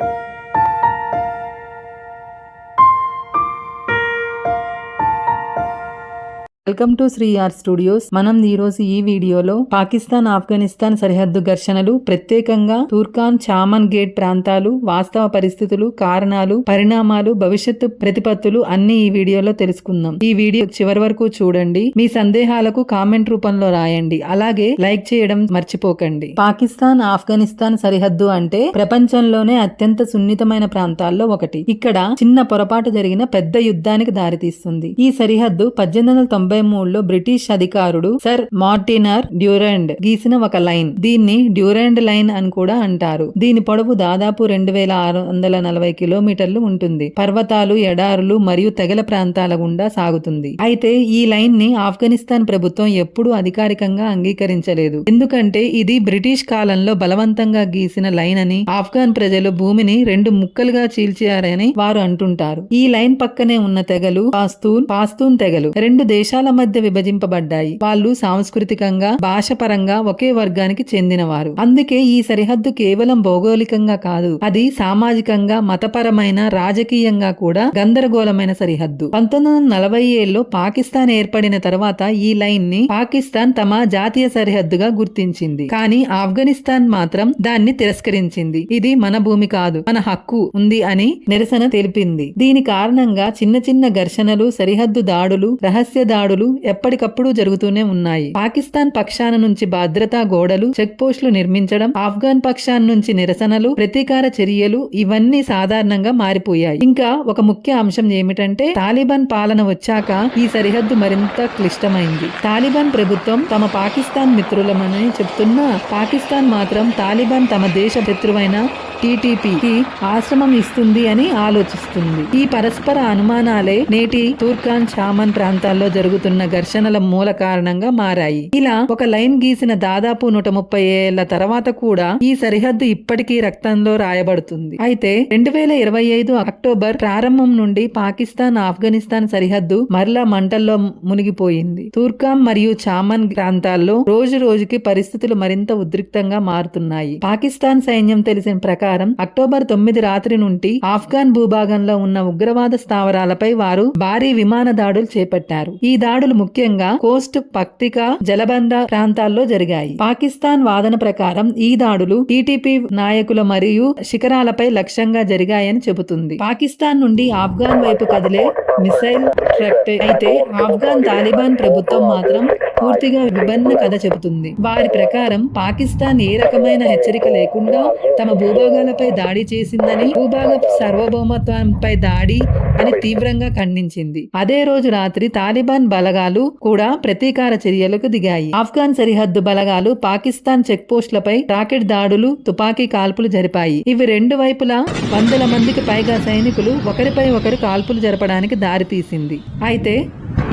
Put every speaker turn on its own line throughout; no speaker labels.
thank you welcome to Sri R studios. మనం ఈ రోజు ఈ వీడియోలో పాకిస్తాన్ ఆఫ్ఘనిస్తాన్ సరిహద్దు ఘర్షణలు ప్రత్యేకంగా తూర్కాన్ చామన్ గేట్ ప్రాంతాలు వాస్తవ పరిస్థితులు కారణాలు పరిణామాలు భవిష్యత్తు ప్రతిపత్తులు అన్ని ఈ వీడియోలో తెలుసుకుందాం. ఈ వీడియో చివరి వరకు చూడండి. మీ సందేహాలకు కామెంట్ రూపంలో రాయండి. అలాగే లైక్ చేయడం మర్చిపోకండి. పాకిస్తాన్ ఆఫ్ఘనిస్తాన్ సరిహద్దు అంటే ప్రపంచంలోనే అత్యంత సున్నితమైన ప్రాంతాల్లో ఒకటి. ఇక్కడ చిన్న పొరపాటు జరిగిన పెద్ద యుద్ధానికి దారితీస్తుంది. ఈ సరిహద్దు పద్దెనిమిది వందల తొంభై మూడులో బ్రిటిష్ అధికారుడు సర్ మార్టినర్ డ్యూరెండ్ గీసిన ఒక లైన్. దీన్ని డ్యూరెండ్ లైన్ అని కూడా అంటారు. దీని పొడవు దాదాపు రెండు వేల ఆరు వందల నలభై కిలోమీటర్లు ఉంటుంది. పర్వతాలు ఎడారులు మరియు తెగల ప్రాంతాల గుండా సాగుతుంది. అయితే ఈ లైన్ని ఆఫ్ఘనిస్తాన్ ప్రభుత్వం ఎప్పుడూ అధికారికంగా అంగీకరించలేదు. ఎందుకంటే ఇది బ్రిటిష్ కాలంలో బలవంతంగా గీసిన లైన్ అని ఆఫ్ఘాన్ ప్రజలు భూమిని రెండు ముక్కలుగా చీల్చారని వారు అంటుంటారు. ఈ లైన్ పక్కనే ఉన్న తెగలు పాస్తూన్ పాస్తూన్ తెగలు. రెండు దేశాల మధ్య విభజింపబడ్డాయి. వాళ్ళు సాంస్కృతికంగా భాషపరంగా ఒకే వర్గానికి చెందినవారు. అందుకే ఈ సరిహద్దు కేవలం భౌగోళికంగా కాదు అది సామాజికంగా మతపరమైన రాజకీయంగా కూడా గందరగోళమైన సరిహద్దు. పంతొమ్మిది వందల నలభై ఏళ్ళలో పాకిస్తాన్ ఏర్పడిన తర్వాత ఈ లైన్ని పాకిస్తాన్ తమ జాతీయ సరిహద్దుగా గుర్తించింది. కానీ ఆఫ్ఘనిస్తాన్ మాత్రం దాన్ని తిరస్కరించింది. ఇది మన భూమి కాదు మన హక్కు ఉంది అని నిరసన తెలిపింది. దీని కారణంగా చిన్న చిన్న ఘర్షణలు సరిహద్దు దాడులు రహస్య దాడులు ఎప్పటికప్పుడు జరుగుతూనే ఉన్నాయి. పాకిస్తాన్ పక్షాన నుంచి భద్రతా గోడలు చెక్ పోస్టులు నిర్మించడం ఆఫ్ఘాన్ పక్షాన్ నుంచి నిరసనలు ప్రతీకార చర్యలు ఇవన్నీ సాధారణంగా మారిపోయాయి. ఇంకా ఒక ముఖ్య అంశం ఏమిటంటే తాలిబాన్ పాలన వచ్చాక ఈ సరిహద్దు మరింత క్లిష్టమైంది. తాలిబాన్ ప్రభుత్వం తమ పాకిస్తాన్ మిత్రులమని చెప్తున్నా పాకిస్తాన్ మాత్రం తాలిబాన్ తమ దేశ శత్రువైన టీటీపీకి ఆశ్రమం ఇస్తుంది అని ఆలోచిస్తుంది. ఈ పరస్పర అనుమానాలే నేటి తూర్కాన్ చామన్ ప్రాంతాల్లో జరుగుతుంది జరుగుతున్న ఘర్షణల మూల కారణంగా మారాయి. ఇలా ఒక లైన్ గీసిన దాదాపు నూట ముప్పై ఏళ్ళ తర్వాత కూడా ఈ సరిహద్దు ఇప్పటికీ రక్తంలో రాయబడుతుంది. అయితే రెండు వేల ఇరవై ఐదు అక్టోబర్ ప్రారంభం నుండి పాకిస్తాన్ ఆఫ్ఘనిస్తాన్ సరిహద్దు మరలా మంటల్లో మునిగిపోయింది. తూర్కాం మరియు చామన్ ప్రాంతాల్లో రోజు రోజుకి పరిస్థితులు మరింత ఉద్రిక్తంగా మారుతున్నాయి. పాకిస్తాన్ సైన్యం తెలిసిన ప్రకారం అక్టోబర్ తొమ్మిది రాత్రి నుండి ఆఫ్ఘాన్ భూభాగంలో ఉన్న ఉగ్రవాద స్థావరాలపై వారు భారీ విమాన దాడులు చేపట్టారు. ఈ దాడులు ముఖ్యంగా కోస్ట్ పక్తిక జలబంద ప్రాంతాల్లో జరిగాయి. పాకిస్తాన్ వాదన ప్రకారం ఈ దాడులు టీటీపీ నాయకుల మరియు శిఖరాలపై లక్ష్యంగా జరిగాయని చెబుతుంది. పాకిస్తాన్ నుండి ఆఫ్ఘాన్ వైపు కదిలే మిసైల్ ట్రక్ట్ అయితే ఆఫ్ఘాన్ తాలిబాన్ ప్రభుత్వం మాత్రం పూర్తిగా విభిన్న కథ చెబుతుంది. వారి ప్రకారం పాకిస్తాన్ ఏ రకమైన హెచ్చరిక లేకుండా తమ భూభాగాలపై దాడి చేసిందని భూభాగ సార్వభౌమత్వంపై దాడి అని తీవ్రంగా ఖండించింది. అదే రోజు రాత్రి తాలిబాన్ బలగాలు కూడా ప్రతీకార చర్యలకు దిగాయి. ఆఫ్ఘాన్ సరిహద్దు బలగాలు పాకిస్తాన్ చెక్ పోస్టులపై రాకెట్ దాడులు తుపాకీ కాల్పులు జరిపాయి. ఇవి రెండు వైపులా వందల మందికి పైగా సైనికులు ఒకరిపై ఒకరు కాల్పులు జరపడానికి దారితీసింది. అయితే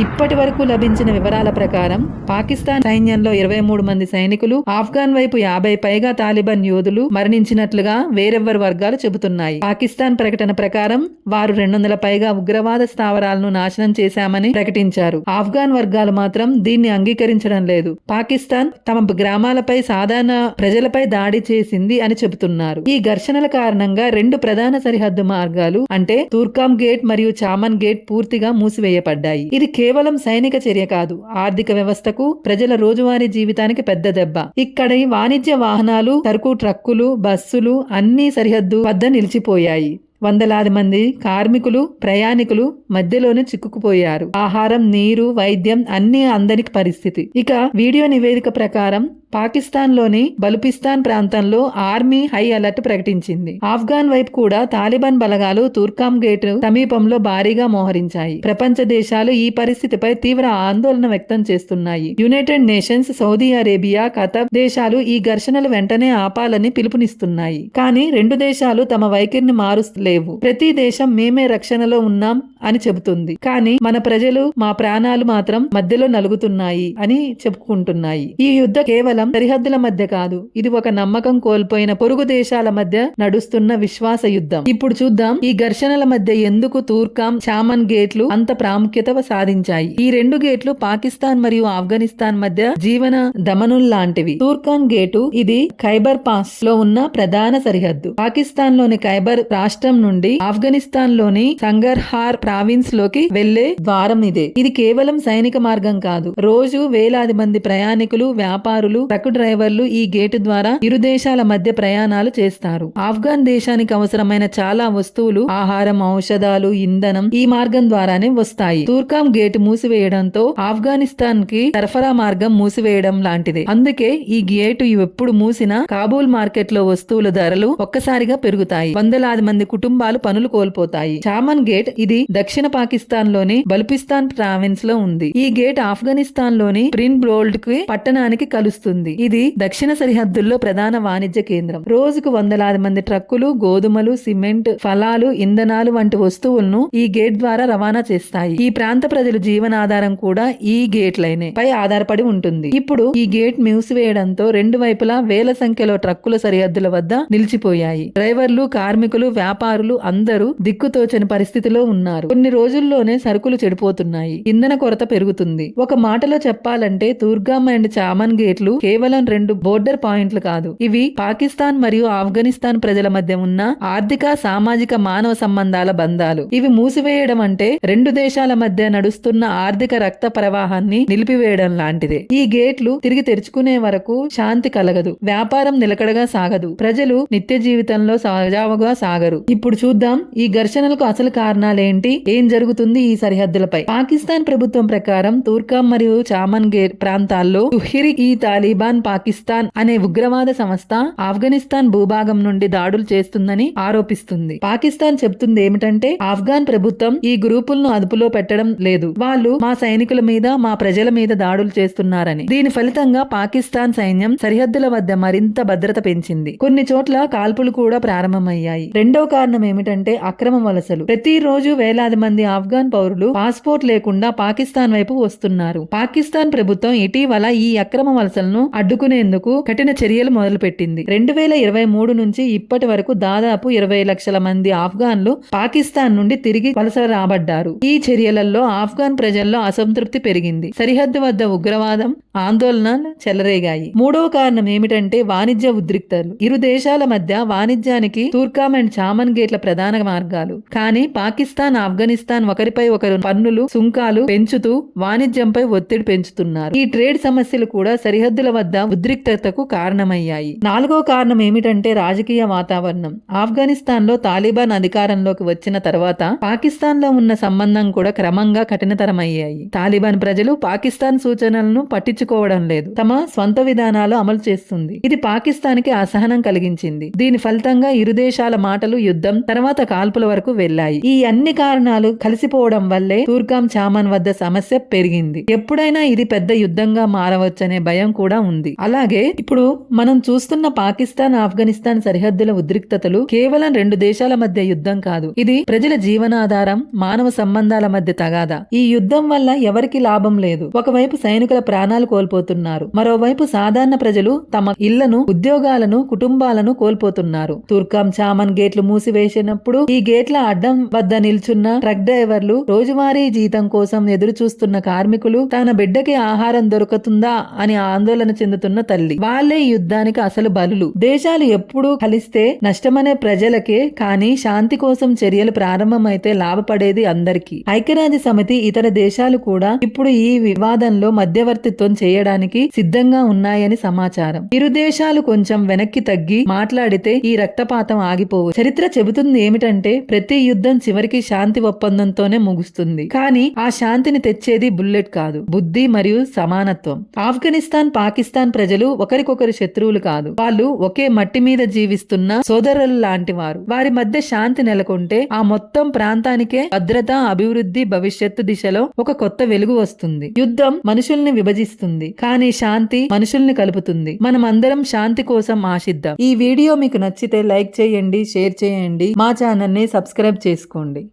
ఇప్పటి వరకు లభించిన వివరాల ప్రకారం పాకిస్తాన్ సైన్యంలో ఇరవై మూడు మంది సైనికులు ఆఫ్ఘాన్ వైపు యాభై పైగా తాలిబాన్ యోధులు మరణించినట్లుగా వేరెవ్వరు వర్గాలు చెబుతున్నాయి. పాకిస్తాన్ ప్రకటన ప్రకారం వారు రెండు వందల పైగా ఉగ్రవాద స్థావరాలను నాశనం చేశామని ప్రకటించారు. ఆఫ్ఘాన్ వర్గాలు మాత్రం దీన్ని అంగీకరించడం లేదు. పాకిస్తాన్ తమ గ్రామాలపై సాధారణ ప్రజలపై దాడి చేసింది అని చెబుతున్నారు. ఈ ఘర్షణల కారణంగా రెండు ప్రధాన సరిహద్దు మార్గాలు అంటే తూర్కాం గేట్ మరియు చామన్ గేట్ పూర్తిగా మూసివేయబడ్డాయి. ఇది కేవలం సైనిక చర్య కాదు ఆర్థిక వ్యవస్థకు ప్రజల రోజువారీ జీవితానికి పెద్ద దెబ్బ. ఇక్కడి వాణిజ్య వాహనాలు సరుకు ట్రక్కులు బస్సులు అన్ని సరిహద్దు వద్ద నిలిచిపోయాయి. వందలాది మంది కార్మికులు ప్రయాణికులు మధ్యలోనే చిక్కుకుపోయారు. ఆహారం నీరు వైద్యం అన్ని అందరికి పరిస్థితి. ఇక వీడియో నివేదిక ప్రకారం పాకిస్తాన్లోని బలుపిస్తాన్ ప్రాంతంలో ఆర్మీ హై అలర్ట్ ప్రకటించింది. ఆఫ్ఘాన్ వైపు కూడా తాలిబాన్ బలగాలు తుర్కాం గేట్ సమీపంలో భారీగా మోహరించాయి. ప్రపంచ దేశాలు ఈ పరిస్థితిపై తీవ్ర ఆందోళన వ్యక్తం చేస్తున్నాయి. United Nations Saudi Arabia Qatar దేశాలు ఈ ఘర్షణలు వెంటనే ఆపాలని పిలుపునిస్తున్నాయి. కానీ రెండు దేశాలు తమ వైఖరిని మారుస్తలేవు. ప్రతి దేశం మేమే రక్షణలో ఉన్నాం అని చెబుతుంది. కానీ మన ప్రజలు మా ప్రాణాలు మాత్రం మధ్యలో నలుగుతున్నాయి అని చెప్పుకుంటున్నాయి. ఈ యుద్ధ కేవలం కేవలం సరిహద్దుల మధ్య కాదు. ఇది ఒక నమ్మకం కోల్పోయిన పొరుగు దేశాల మధ్య నడుస్తున్న విశ్వాస యుద్ధం. ఇప్పుడు చూద్దాం ఈ ఘర్షణల మధ్య ఎందుకు తూర్కాం చామన్ గేట్లు అంత ప్రాముఖ్యత సాధించాయి? ఈ రెండు గేట్లు పాకిస్తాన్ మరియు ఆఫ్ఘనిస్తాన్ మధ్య జీవన దమనుల్లాంటివి తూర్కాన్ గేటు ఇది ఖైబర్ పాస్లో ఉన్న ప్రధాన సరిహద్దు. పాకిస్తాన్లోని ఖైబర్ రాష్ట్రం నుండి ఆఫ్ఘనిస్తాన్లోని సంగర్హార్ ప్రావిన్స్లోకి వెళ్ళే ద్వారం ఇదే. ఇది కేవలం సైనిక మార్గం కాదు. రోజు వేలాది మంది ప్రయాణికులు వ్యాపారులు ట్రక్ డ్రైవర్లు ఈ గేటు ద్వారా ఇరు దేశాల మధ్య ప్రయాణాలు చేస్తారు. ఆఫ్ఘాన్ దేశానికి అవసరమైన చాలా వస్తువులు ఆహారం ఔషధాలు ఇంధనం ఈ మార్గం ద్వారానే వస్తాయి. తూర్కాం గేటు మూసివేయడంతో ఆఫ్ఘనిస్తాన్కి సరఫరా మార్గం మూసివేయడం లాంటిదే. అందుకే ఈ గేటు ఎప్పుడు మూసినా కాబూల్ మార్కెట్లో వస్తువుల ధరలు ఒక్కసారిగా పెరుగుతాయి. వందలాది మంది కుటుంబాలు పనులు కోల్పోతాయి. చామన్ గేట్ ఇది దక్షిణ పాకిస్తాన్లోని బల్పిస్తాన్ ప్రావిన్స్లో ఉంది. ఈ గేట్ ఆఫ్ఘనిస్తాన్లోని ప్రిన్ బ్రోల్డ్కి పట్టణానికి కలుస్తుంది. ఇది దక్షిణ సరిహద్దుల్లో ప్రధాన వాణిజ్య కేంద్రం. రోజుకు వందలాది మంది ట్రక్కులు గోధుమలు సిమెంట్ ఫలాలు ఇంధనాలు వంటి వస్తువులను ఈ గేట్ ద్వారా రవాణా చేస్తాయి. ఈ ప్రాంత ప్రజల జీవనాధారం కూడా ఈ గేట్ లైనే పై ఆధారపడి ఉంటుంది. ఇప్పుడు ఈ గేట్ మూసివేయడంతో రెండు వైపులా వేల సంఖ్యలో ట్రక్కుల సరిహద్దుల వద్ద నిలిచిపోయాయి. డ్రైవర్లు కార్మికులు వ్యాపారులు అందరూ దిక్కుతోచని పరిస్థితిలో ఉన్నారు. కొన్ని రోజుల్లోనే సరుకులు చెడిపోతున్నాయి. ఇంధన కొరత పెరుగుతుంది. ఒక మాటలో చెప్పాలంటే తూర్గాం అండ్ చామన్ గేట్లు కేవలం రెండు బోర్డర్ పాయింట్లు కాదు. ఇవి పాకిస్తాన్ మరియు ఆఫ్ఘనిస్తాన్ ప్రజల మధ్య ఉన్న ఆర్థిక సామాజిక మానవ సంబంధాల బంధాలు. ఇవి మూసివేయడం అంటే రెండు దేశాల మధ్య నడుస్తున్న ఆర్థిక రక్త ప్రవాహాన్ని నిలిపివేయడం లాంటిదే. ఈ గేట్లు తిరిగి తెరుచుకునే వరకు శాంతి కలగదు. వ్యాపారం నిలకడగా సాగదు. ప్రజలు నిత్య జీవితంలో సజావుగా సాగరు. ఇప్పుడు చూద్దాం ఈ ఘర్షణలకు అసలు కారణాలేంటి? ఏం జరుగుతుంది ఈ సరిహద్దులపై? పాకిస్తాన్ ప్రభుత్వం ప్రకారం తూర్కాం మరియు చామన్ గేర్ ప్రాంతాల్లో తుహిరి ఈ తాలిబాన్ పాకిస్తాన్ అనే ఉగ్రవాద సంస్థ ఆఫ్ఘనిస్తాన్ భూభాగం నుండి దాడులు చేస్తుందని ఆరోపిస్తుంది. పాకిస్తాన్ చెప్తుంది ఏమిటంటే ఆఫ్ఘాన్ ప్రభుత్వం ఈ గ్రూపులను అదుపులో పెట్టడం లేదు. వాళ్ళు మా సైనికుల మీద మా ప్రజల మీద దాడులు చేస్తున్నారని. దీని ఫలితంగా పాకిస్తాన్ సైన్యం సరిహద్దుల వద్ద మరింత భద్రత పెంచింది. కొన్ని చోట్ల కాల్పులు కూడా ప్రారంభమయ్యాయి. రెండో కారణం ఏమిటంటే అక్రమ వలసలు. ప్రతిరోజు వేలాది మంది ఆఫ్ఘాన్ పౌరులు పాస్పోర్ట్ లేకుండా పాకిస్తాన్ వైపు వస్తున్నారు. పాకిస్తాన్ ప్రభుత్వం ఇటీవల ఈ అక్రమ వలసలను అడ్డుకునేందుకు కఠిన చర్యలు మొదలుపెట్టింది. రెండు వేల ఇరవై మూడు నుంచి ఇప్పటి వరకు దాదాపు ఇరవై లక్షల మంది ఆఫ్ఘన్లు పాకిస్తాన్ నుండి తిరిగి వలస రాబడ్డారు. ఈ చర్యలలో ఆఫ్ఘన్ ప్రజల్లో అసంతృప్తి పెరిగింది. సరిహద్దు వద్ద ఉగ్రవాదం ఆందోళన చెలరేగాయి. మూడవ కారణం ఏమిటంటే వాణిజ్య ఉద్రిక్తలు. ఇరు దేశాల మధ్య వాణిజ్యానికి తూర్కామ్ అండ్ చామన్ గేట్ల ప్రధాన మార్గాలు. కానీ పాకిస్తాన్ ఆఫ్ఘనిస్తాన్ ఒకరిపై ఒకరు పన్నులు సుంకాలు పెంచుతూ వాణిజ్యంపై ఒత్తిడి పెంచుతున్నారు. ఈ ట్రేడ్ సమస్యలు కూడా సరిహద్దుల వద్ద ఉద్రిక్తతకు కారణమయ్యాయి. నాలుగో కారణం ఏమిటంటే రాజకీయ వాతావరణం. ఆఫ్ఘనిస్తాన్లో తాలిబాన్ అధికారంలోకి వచ్చిన తర్వాత పాకిస్తాన్లో ఉన్న సంబంధం కూడా క్రమంగా కఠినతరమయ్యాయి. తాలిబాన్ ప్రజలు పాకిస్తాన్ సూచనలను పట్టించుకోవడం లేదు. తమ స్వంత విధానాలు అమలు చేస్తుంది. ఇది పాకిస్తాన్కి అసహనం కలిగించింది. దీని ఫలితంగా ఇరు దేశాల మాటలు యుద్ధం తర్వాత కాల్పుల వరకు వెళ్ళాయి ఈ అన్ని కారణాలు కలిసిపోవడం వల్లే తూర్కాం చామన్ వద్ద సమస్య పెరిగింది. ఎప్పుడైనా ఇది పెద్ద యుద్ధంగా మారవచ్చనే భయం కూడా ఉంది. అలాగే ఇప్పుడు మనం చూస్తున్న పాకిస్తాన్ ఆఫ్ఘనిస్తాన్ సరిహద్దుల ఉద్రిక్తతలు కేవలం రెండు దేశాల మధ్య యుద్ధం కాదు. ఇది ప్రజల జీవనాధారం మానవ సంబంధాల మధ్య తగాదా. ఈ యుద్ధం వల్ల ఎవరికి లాభం లేదు. ఒకవైపు సైనికుల ప్రాణాలు కోల్పోతున్నారు. మరోవైపు సాధారణ ప్రజలు తమ ఇళ్ళను ఉద్యోగాలను కుటుంబాలను కోల్పోతున్నారు. తుర్కాం చామన్ గేట్లు మూసివేసినప్పుడు ఈ గేట్ల అడ్డం వద్ద నిల్చున్న ట్రక్ డ్రైవర్లు రోజువారీ జీతం కోసం ఎదురు చూస్తున్న కార్మికులు తన బిడ్డకి ఆహారం దొరుకుతుందా అని ఆందోళన చెందుతున్న తల్లి. వాళ్ళే ఈ యుద్ధానికి అసలు బలులు. దేశాలు ఎప్పుడూ కలిస్తే నష్టమనే ప్రజలకే కానీ శాంతి కోసం చర్యలు ప్రారంభమైతే లాభపడేది అందరికీ. ఐక్యరాజ్య సమితి ఇతర దేశాలు కూడా ఇప్పుడు ఈ వివాదంలో మధ్యవర్తిత్వం చేయడానికి సిద్ధంగా ఉన్నాయని సమాచారం. ఇరు దేశాలు కొంచెం వెనక్కి తగ్గి మాట్లాడితే ఈ రక్తపాతం ఆగిపోవు చరిత్ర చెబుతుంది ఏమిటంటే ప్రతి యుద్ధం చివరికి శాంతి ఒప్పందంతోనే ముగుస్తుంది. కానీ ఆ శాంతిని తెచ్చేది బుల్లెట్ కాదు. బుద్ధి మరియు సమానత్వం. ఆఫ్ఘనిస్తాన్ పాకిస్తాన్ పాకిస్తాన్ ప్రజలు ఒకరికొకరు శత్రువులు కాదు. వాళ్ళు ఒకే మట్టి మీద జీవిస్తున్న సోదరులు లాంటి వారు. వారి మధ్య శాంతి నెలకొంటే ఆ మొత్తం ప్రాంతానికే భద్రత అభివృద్ధి భవిష్యత్తు దిశలో ఒక కొత్త వెలుగు వస్తుంది. యుద్ధం మనుషుల్ని విభజిస్తుంది. కానీ శాంతి మనుషుల్ని కలుపుతుంది. మనం అందరం శాంతి కోసం ఆశిద్దాం. ఈ వీడియో మీకు నచ్చితే లైక్ చేయండి షేర్ చేయండి. మా ఛానల్ని సబ్స్క్రైబ్ చేసుకోండి.